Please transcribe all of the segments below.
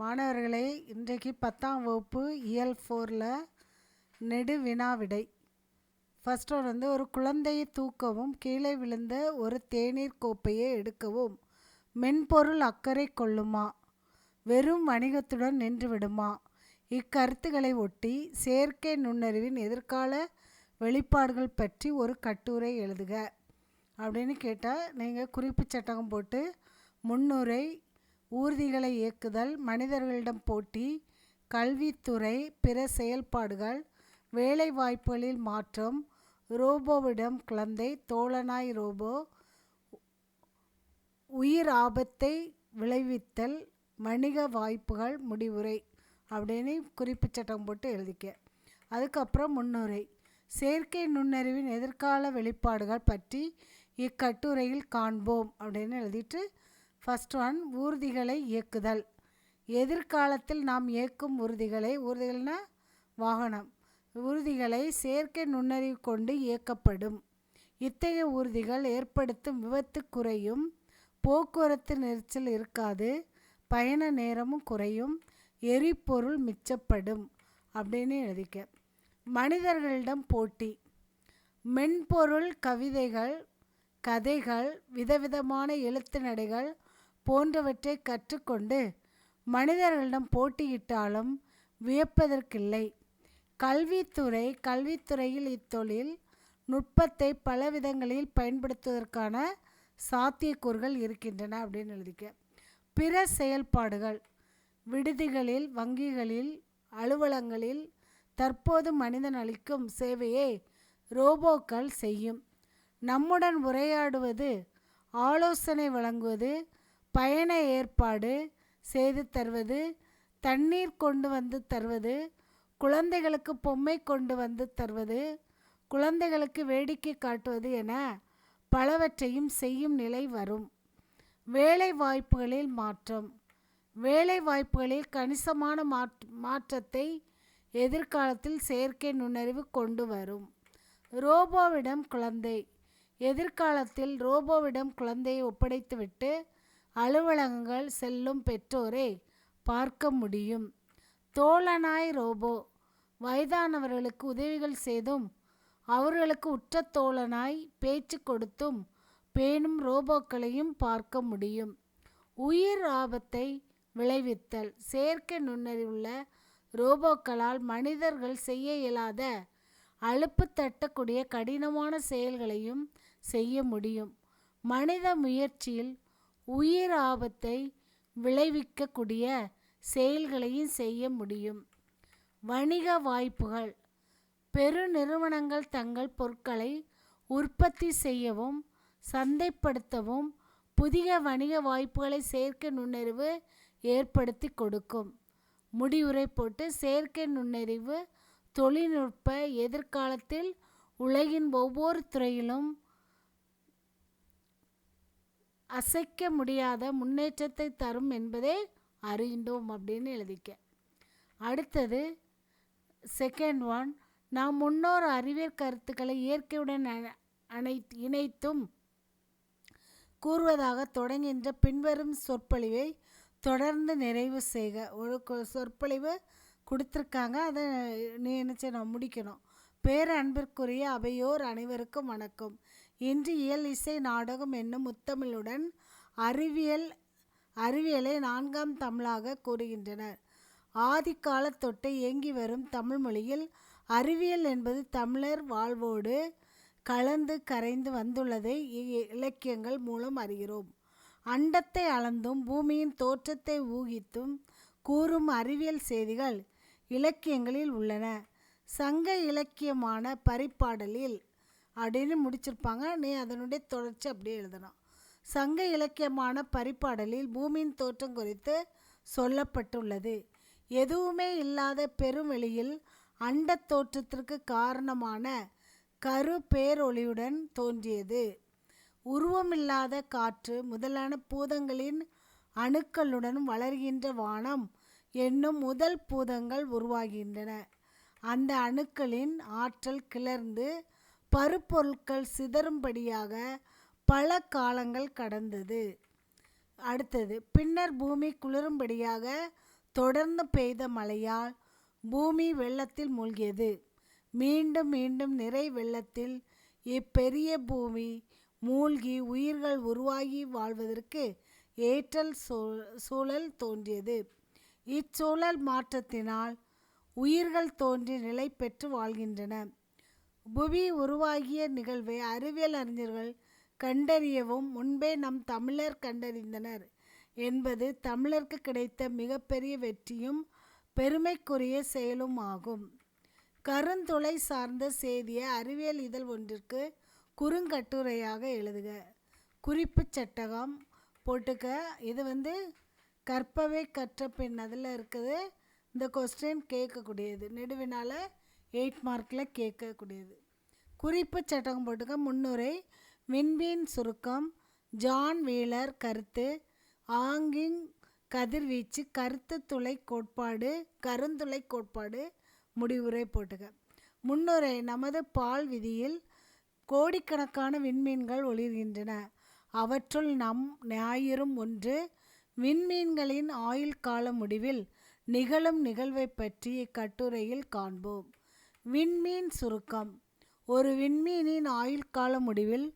மாணவர்களே இன்றைக்கு பத்தாம் வகுப்பு இயல் ஃபோரில் நெடு வினாவிடை ஃபஸ்ட் ஒன் வந்து ஒரு குழந்தையை தூக்கவும் கீழே விழுந்த ஒரு தேநீர் கோப்பையை எடுக்கவும் மென்பொருள் அக்கறை கொள்ளுமா? வெறும் வணிகத்துடன் நின்று விடுமா? இக்கருத்துக்களை ஒட்டி செயற்கை நுண்ணறிவின் எதிர்கால வெளிப்பாடுகள் பற்றி ஒரு கட்டுரை எழுதுக. அப்படின்னு கேட்டால் நீங்கள் குறிப்பு சட்டகம் போட்டு முன்னுரை ஊர்திகளை இயக்குதல் மனிதர்களிடம் போட்டி கல்வித்துறை பிற செயல்பாடுகள் வேலை வாய்ப்புகளில் மாற்றம் ரோபோவிடம் குழந்தை தோழனாய் ரோபோ உயிர் ஆபத்தை விளைவித்தல் வணிக வாய்ப்புகள் முடிவுரை அப்படின்னு குறிப்பு சட்டம் போட்டு எழுதிக்க. அதுக்கப்புறம் முன்னுரை. செயற்கை நுண்ணறிவின் எதிர்கால வெளிப்பாடுகள் பற்றி இக்கட்டுரையில் காண்போம் அப்படின்னு எழுதிட்டு ஃபஸ்ட் ஒன் ஊர்திகளை இயக்குதல். எதிர்காலத்தில் நாம் இயக்கும் ஊர்திகளை ஊர்திகள்னா வாகனம். ஊர்திகளை செயற்கை நுண்ணறிவு கொண்டு இயக்கப்படும். இத்தகைய ஊர்திகள் ஏற்படுத்தும் விபத்து குறையும். போக்குவரத்து நெரிச்சல் இருக்காது. பயண நேரமும் குறையும். எரிபொருள் மிச்சப்படும் அப்படின்னு எழுதிக்க. மனிதர்களிடம் போட்டி. மென்பொருள் கவிதைகள் கதைகள் விதவிதமான எழுத்து நடைகள் போன்றவற்றை கற்றுக்கொண்டு மனிதர்களிடம் போட்டியிட்டாலும் வியப்பதற்கில்லை. கல்வித்துறை கல்வித்துறையில் இத்தொழில் நுட்பத்தை பல விதங்களில் பயன்படுத்துவதற்கான சாத்தியக்கூறுகள் இருக்கின்றன அப்படின்னு எழுதிக்க. பிற செயல்பாடுகள் விடுதிகளில் வங்கிகளில் அலுவலங்களில் தற்போது மனிதன் அளிக்கும் சேவையை ரோபோக்கள் செய்யும். நம்முடன் உரையாடுவது ஆலோசனை வழங்குவது பயண ஏற்பாடு செய்து தருவது தண்ணீர் கொண்டு வந்து தருவது குழந்தைகளுக்கு பொம்மை கொண்டு வந்து தருவது குழந்தைகளுக்கு வேடிக்கை காட்டுவது என பலவற்றையும் செய்யும் நிலை வரும். வேலை வாய்ப்புகளில் மாற்றம். வேலை வாய்ப்புகளில் கணிசமான மாற்றத்தை எதிர்காலத்தில் செயற்கை நுண்ணறிவு கொண்டு வரும். ரோபோவிடம் குழந்தை. எதிர்காலத்தில் ரோபோவிடம் குழந்தையை ஒப்படைத்துவிட்டு அலுவலகங்கள் செல்லும் பெற்றோரை பார்க்க முடியும். தோழனாய் ரோபோ வயதானவர்களுக்கு உதவிகள் செய்தும் அவர்களுக்கு உற்ற தோழனாய் பேச்சு கொடுத்தும் பேணும் ரோபோக்களையும் பார்க்க முடியும். உயிர் ஆபத்தை விளைவித்தல் செயற்கை நுண்ணறிவுள்ள ரோபோக்களால் மனிதர்கள் செய்ய இயலாத அலுப்பு தட்டக்கூடிய கடினமான செயல்களையும் செய்ய முடியும். மனித முயற்சியில் உயிர் ஆபத்தை விளைவிக்கக்கூடிய செயல்களையும் செய்ய முடியும். வணிக வாய்ப்புகள். பெருநிறுவனங்கள் தங்கள் பொருட்களை உற்பத்தி செய்யவும் சந்தைப்படுத்தவும் புதிய வணிக வாய்ப்புகளை செயற்கை நுண்ணறிவு ஏற்படுத்தி கொடுக்கும். முடிவுரை போட்டு செயற்கை நுண்ணறிவு தொழில்நுட்ப எதிர்காலத்தில் உலகின் ஒவ்வொரு துறையிலும் அசைக்க முடியாத முன்னேற்றத்தை தரும் என்பதை அறிந்தோம் அப்படின்னு எழுதிக்க. அடுத்தது செகண்ட் ஒன் நாம் முன்னோர் அறிவியல் கருத்துக்களை இயற்கையுடன் அனை இணைத்தும் கூறுவதாக தொடங்குகின்ற பின்வரும் சொற்பொழிவை தொடர்ந்து நிறைவு செய்க. ஒரு சொற்பொழிவு கொடுத்துருக்காங்க. அதை நீ என்ன செய்யணும் முடிக்கணும். பேரன்பிற்குரிய அவையோர் அனைவருக்கும் வணக்கம். இன்று இயல் இசை நாடகம் என்னும் முத்தமிழுடன் அறிவியல் அறிவியலை நான்காம் தமிழாக கூறுகின்றனர். ஆதிக்கால தொட்டு இயங்கி வரும் தமிழ் மொழியில் அறிவியல் என்பது தமிழர் வாழ்வோடு கலந்து கரைந்து வந்துள்ளதை இலக்கியங்கள் மூலம் அறிகிறோம். அண்டத்தை அளந்தும் பூமியின் தோற்றத்தை ஊகித்தும் கூறும் அறிவியல் செய்திகள் இலக்கியங்களில் உள்ளன. சங்க இலக்கியமான பரிப்பாடலில் அப்படின்னு முடிச்சிருப்பாங்க. நீ அதனுடைய தொடர்ச்சி அப்படியே எழுதணும். சங்க இலக்கியமான பரிப்பாடலில் பூமியின் தோற்றம் குறித்து சொல்லப்பட்டுள்ளது. எதுவுமே இல்லாத பெருவெளியில் அண்ட தோற்றத்திற்கு காரணமான கரு பேரொளியுடன் தோன்றியது. உருவமில்லாத காற்று முதலான பூதங்களின் அணுக்களுடன் வளர்கின்ற வானம் என்னும் முதல் பூதங்கள் உருவாகின்றன. அந்த அணுக்களின் ஆற்றல் கிளர்ந்து பருப்பொருட்கள் சிதறும்படியாக பல காலங்கள் கடந்தது. அடுத்தது பின்னர் பூமி குளிரும்படியாக தொடர்ந்து பெய்த மழையால் பூமி வெள்ளத்தில் மூழ்கியது. மீண்டும் மீண்டும் நிறை வெள்ளத்தில் இப்பெரிய பூமி மூழ்கி உயிர்கள் உருவாகி வாழ்வதற்கு ஏற்றல் சூழல் தோன்றியது. இச்சூழல் மாற்றத்தினால் உயிர்கள் தோன்றி நிலை பெற்று வாழ்கின்றன. புவி உருவாகிய நிகழ்வை அறிவியல் அறிஞர்கள் கண்டறியவும் முன்பே நம் தமிழர் கண்டறிந்தனர். என்பது தமிழருக்கு கிடைத்த மிகப்பெரிய வெற்றியும் பெருமைக்குரிய செயலும் ஆகும். கருந்துளை சார்ந்த செய்தியை அறிவியல் இதழ் ஒன்றிற்கு குறுங்கட்டுரையாக எழுதுக. குறிப்பு சட்டகம் போட்டுக்க. இது வந்து கற்பவை கற்ற பின் அதில் இருக்குது. இந்த கொஸ்டின் கேட்கக்கூடியது. நெடுவினால் எயிட் மார்க்கில் கேட்கக்கூடியது. குறிப்பு சட்டகம் போட்டுக்க முன்னுரை விண்மீன் சுருக்கம் ஜான் வீலர் கருத்து ஆங்கிங் கதிர்வீச்சு கருத்து துளை கோட்பாடு கருந்துளை கோட்பாடு முடிவுரை போட்டுக முன்னுரை நமது பால் விதியில் கோடிக்கணக்கான விண்மீன்கள் ஒளிர்கின்றன. அவற்றுள் நம் ஞாயிறும் ஒன்று விண்மீன்களின் ஆயுள் கால முடிவில் நிகழும் நிகழ்வை பற்றி இக்கட்டுரையில் காண்போம். விண்மீன் சுருக்கம். ஒரு விண்மீனின் ஆயுள் கால முடிவில்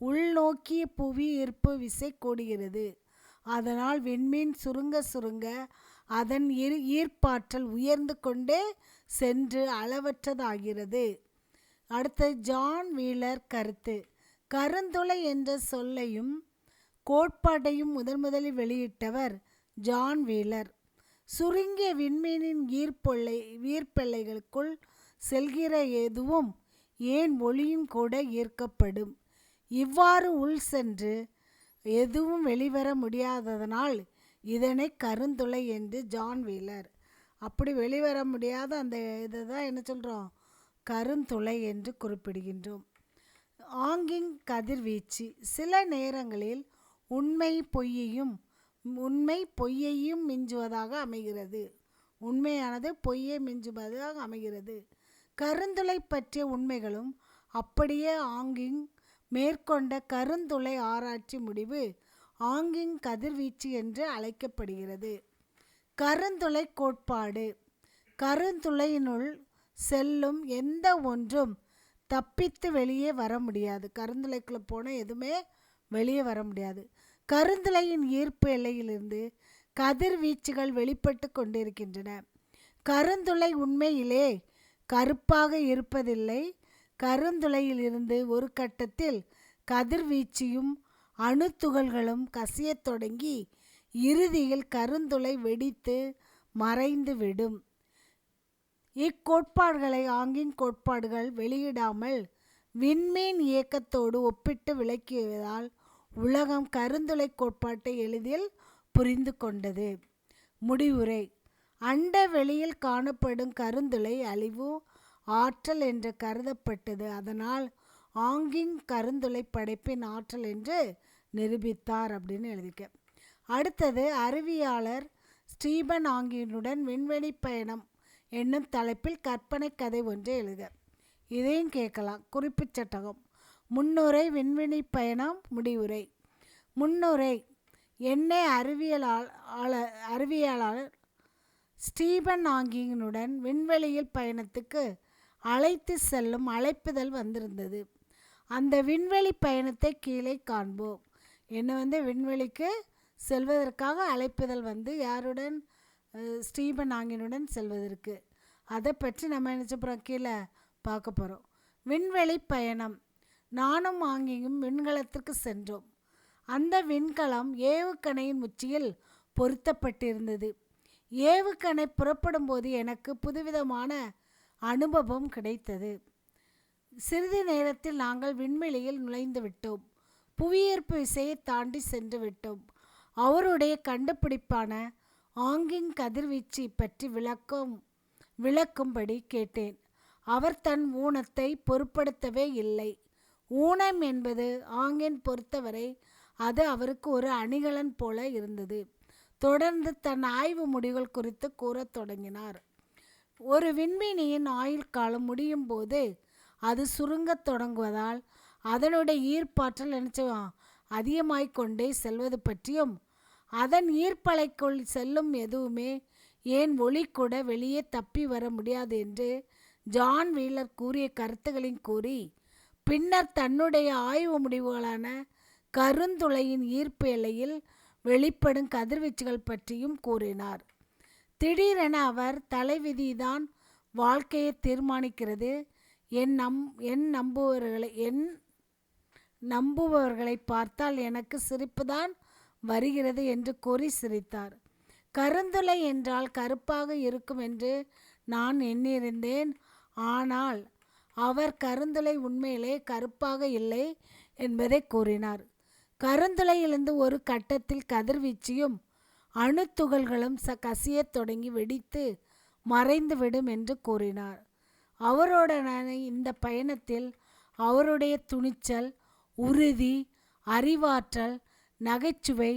உள்நோக்கிய புவி ஈர்ப்பு விசை கூடுகிறது. அதனால் விண்மீன் சுருங்க சுருங்க அதன் இரு ஈர்ப்பாற்றல் உயர்ந்து கொண்டே சென்று அளவற்றதாகிறது. அடுத்த ஜான் வீலர் கருத்து. கருந்துளை என்ற சொல்லையும் கோட்பாட்டையும் முதன் முதலில் வெளியிட்டவர் ஜான் வீலர். சுருங்கிய விண்மீனின் ஈர்ப்பொல்லை ஈர்ப்பெல்லைகளுக்குள் செல்கிற எதுவும் ஏன் ஒளியும் கூட ஈர்க்கப்படும் இவ்வாறு உள் சென்று எதுவும் வெளிவர முடியாததனால் இதனை கருந்துளை என்று ஜான் வீலர். அப்படி வெளிவர முடியாத அந்த இதை தான் என்ன சொல்கிறோம் கருந்துளை என்று குறிப்பிடுகின்றோம். ஆங்கிங் கதிர்வீச்சு சில நேரங்களில் உண்மை பொய்யையும் உண்மை பொய்யையும் மிஞ்சுவதாக அமைகிறது. உண்மையானது பொய்யை மிஞ்சுவதாக அமைகிறது. கருந்துளை பற்றிய உண்மைகளும் அப்படியே ஆங்கிங் மேற்கொண்ட கருந்துளை ஆராய்ச்சி முடிவு ஆங்கிங் கதிர்வீச்சு என்று அழைக்கப்படுகிறது. கருந்துளை கோட்பாடு. கருந்துளையினுள் செல்லும் எந்த ஒன்றும் தப்பித்து வெளியே வர முடியாது. கருந்துளைக்குள்ளே போனால் எதுவுமே வெளியே வர முடியாது. கருந்துளையின் ஈர்ப்பு எல்லையிலிருந்து கதிர்வீச்சுகள் வெளிப்பட்டு கொண்டிருக்கின்றன. கருந்துளை உண்மையிலே கருப்பாக இருப்பதில்லை. கருந்துளையிலிருந்து ஒரு கட்டத்தில் கதிர்வீச்சியும் அணுத்துகள்களும் கசியத் தொடங்கி இறுதியில் கருந்துளை வெடித்து மறைந்து விடும் இக்கோட்பாடுகளை ஆங்கின் கோட்பாடுகள் வெளியிடாமல் விண்மீன் இயக்கத்தோடு ஒப்பிட்டு விளக்கியதால் உலகம் கருந்துளை கோட்பாட்டை எளிதில் புரிந்து கொண்டது. முடிவுரை. அண்ட வெளியில் காணப்படும் கருந்துளை அழிவு ஆற்றல் என்று கருதப்பட்டது. அதனால் ஆங்கிங் கருந்துளை படைப்பின் ஆற்றல் என்று நிரூபித்தார் அப்படின்னு எழுதிக்க. அடுத்தது அறிவியாளர் ஸ்டீபன் ஆங்கினுடன் விண்வெளி பயணம் என்னும் தலைப்பில் கற்பனை கதை ஒன்றை எழுத. இதையும் கேட்கலாம். குறிப்பு சட்டகம். முன்னுரை விண்வெளி பயணம் முடிவுரை. முன்னுரை. என்னை அறிவியலாளர் அறிவியலாளர் ஸ்டீபன் ஆங்கியனுடன் விண்வெளியில் பயணத்துக்கு அழைத்து செல்லும் அழைப்புதல் வந்திருந்தது. அந்த விண்வெளி பயணத்தை கீழே காண்போம். என்னை வந்து விண்வெளிக்கு செல்வதற்காக அழைப்புதல் வந்து யாருடன்? ஸ்டீபன் ஆங்கினுடன் செல்வதற்கு. அதை பற்றி நம்ம நினச்சப்புறம் கீழே பார்க்க போகிறோம் விண்வெளி பயணம். நானும் ஆங்கியும் விண்கலத்திற்கு சென்றோம். அந்த விண்கலம் ஏவுகணையின் உச்சியில் பொருத்தப்பட்டிருந்தது. ஏவுகணை புறப்படும் போது எனக்கு புதுவிதமான அனுபவம் கிடைத்தது. சிறிது நேரத்தில் நாங்கள் விண்வெளியில் நுழைந்து விட்டோம். புவியீர்ப்பு விசையை தாண்டி சென்று விட்டோம். அவருடைய கண்டுபிடிப்பான ஆங்கிங் கதிர்வீச்சு பற்றி விளக்கம் விளக்கும்படி கேட்டேன். அவர் தன் ஊனத்தை பொருட்படுத்தவே இல்லை. ஊனம் என்பது ஆங்கின் பொறுத்தவரை அது அவருக்கு ஒரு அணிகலன் போல இருந்தது. தொடர்ந்து தன் ஆய்வு முடிவுகள் குறித்து கூறத் தொடங்கினார். ஒரு விண்மீனியின் ஆயுள் காலம் முடியும் போது அது சுருங்கத் தொடங்குவதால் அதனுடைய ஈர்ப்பாற்றல் நினச்சோம் அதிகமாய்க் கொண்டே செல்வது பற்றியும் அதன் ஈர்ப்பலைக்குள் செல்லும் எதுவுமே ஏன் ஒளி கூட வெளியே தப்பி வர முடியாது என்று ஜான் வீலர் கூறிய கருத்துகளின் கூறி பின்னர் தன்னுடைய ஆய்வு முடிவுகளான கருந்துளையின் ஈர்ப்பு எல்லையில் வெளிப்படும் கதிர்வீச்சுகள் பற்றியும் கூறினார். திடீரென அவர் தலைவிதிதான் வாழ்க்கையை தீர்மானிக்கிறது. என் நம் என் நம்புவர்களை என் நம்புபவர்களை பார்த்தால் எனக்கு சிரிப்புதான் வருகிறது என்று கூறி சிரித்தார். கருந்துளை என்றால் கருப்பாக இருக்கும் என்று நான் எண்ணியிருந்தேன். ஆனால் அவர் கருந்துளை உண்மையிலே கருப்பாக இல்லை என்பதை கூறினார். கருந்துளையிலிருந்து ஒரு கட்டத்தில் கதிர்வீச்சியும் அணுத்துகள்களும் ச கசியத் தொடங்கி வெடித்து மறைந்துவிடும் என்று கூறினார். அவருடனான இந்த பயணத்தில் அவருடைய துணிச்சல் உறுதி அறிவாற்றல் நகைச்சுவை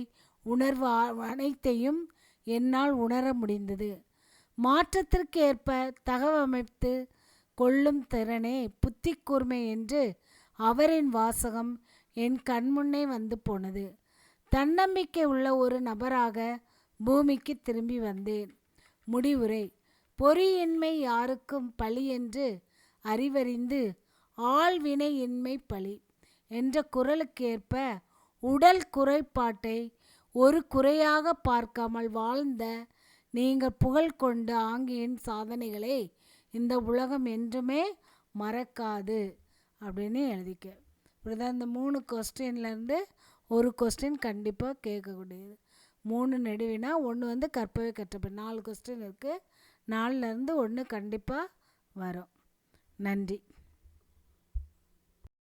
உணர்வு அனைத்தையும் என்னால் உணர முடிந்தது. மாற்றத்திற்கு ஏற்ப தகவமைத்து கொள்ளும் திறனே புத்தி கூர்மை என்று அவரின் வாசகம் என் கண்முன்னே வந்து போனது. தன்னம்பிக்கை உள்ள ஒரு நபராக பூமிக்கு திரும்பி வந்தேன். முடிவுரை பொறியின்மை யாருக்கும் பழி என்று அறிவறிந்து ஆழ்வினையின்மை இன்மை பழி என்ற குரலுக்கேற்ப உடல் குறைபாட்டை ஒரு குறையாக பார்க்காமல் வாழ்ந்த நீங்கள் புகழ் கொண்ட ஆங்கியின் சாதனைகளை இந்த உலகம் என்றுமே மறக்காது அப்படின்னு எழுதிக்க இப்படிதான் இந்த மூணு கொஸ்டின்லேருந்து ஒரு கொஸ்டின் கண்டிப்பாக கேட்கக்கூடியது. மூணு நெடுவினா ஒன்று வந்து கற்பவை கற்றப்ப நாலு கொஸ்டின் இருக்குது நாலுலேருந்து ஒன்று கண்டிப்பாக வரும். நன்றி.